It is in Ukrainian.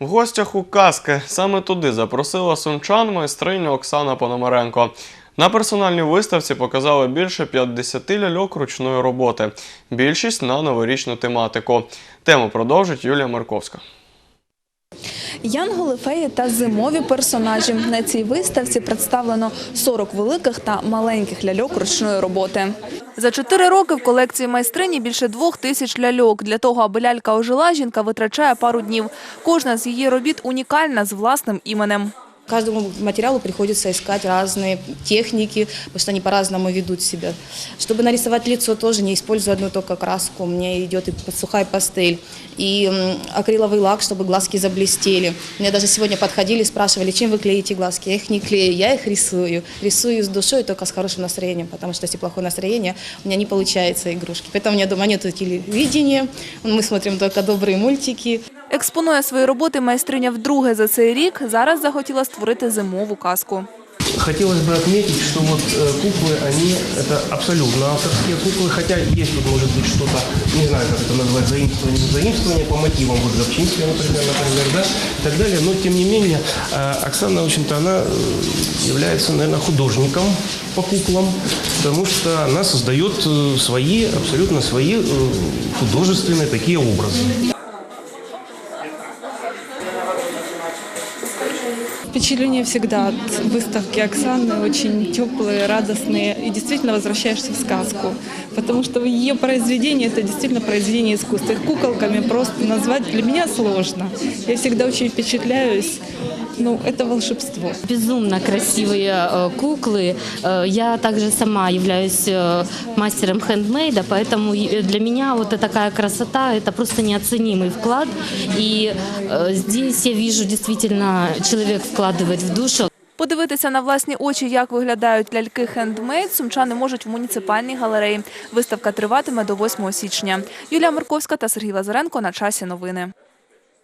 В гостях у казки саме туди запросила сумчан майстриня Оксана Пономаренко. На персональній виставці показали більше 50 ляльок ручної роботи. Більшість на новорічну тематику. Тему продовжить Юлія Марковська. Янголи, феї та зимові персонажі. На цій виставці представлено 40 великих та маленьких ляльок ручної роботи. За чотири роки в колекції майстрині більше двох тисяч ляльок. Для того, аби лялька ожила, жінка витрачає пару днів. Кожна з її робіт унікальна з власним іменем. Каждому материалу приходится искать разные техники, потому что они по-разному ведут себя. Чтобы нарисовать лицо, тоже не использую одну только краску. Меня идет и сухая пастель, и акриловый лак, чтобы глазки заблестели. Мне даже сегодня подходили, спрашивали, чем вы клеите глазки. Я их не клею, я их рисую. Рисую с душой, только с хорошим настроением, потому что если плохое настроение, у меня не получается игрушки. Поэтому у меня дома нет телевидения, мы смотрим только добрые мультики. Експонує свої роботи майстриня вдруге за цей рік. Зараз захотіла створити зимову казку. Хотелось бы отметить, что вот э, куклы, они это абсолютно авторские куклы, хотя есть тут может быть что-то, не знаю, как это назвать, заимствование, не заимствование по мотивам вот Запчинского, например, например, да, и так далее. Но тем не менее, э, Оксана, в общем-то, она э, является, наверное, художником по куклам, потому что она создает э, свои, абсолютно свои э, художественные такие образы. Впечатления всегда от выставки Оксаны очень теплые, радостные и действительно возвращаешься в сказку. Потому что ее произведение это действительно произведение искусства. Их куколками просто назвать для меня сложно. Я всегда очень впечатляюсь. Ну, это волшебство. Безумно красивые э, куклы. Э, Я также сама являюсь э, мастером хендмейда, поэтому и для меня вот эта такая красота – это просто неоценимый вклад. И э, здесь я вижу действительно человек вкладывает в душу. Подивитися на власні очі, як виглядають ляльки хендмейд, сумчани можуть в муніципальній галереї. Виставка триватиме до 8 січня. Юлія Марковська та Сергій Лазаренко на часі новини.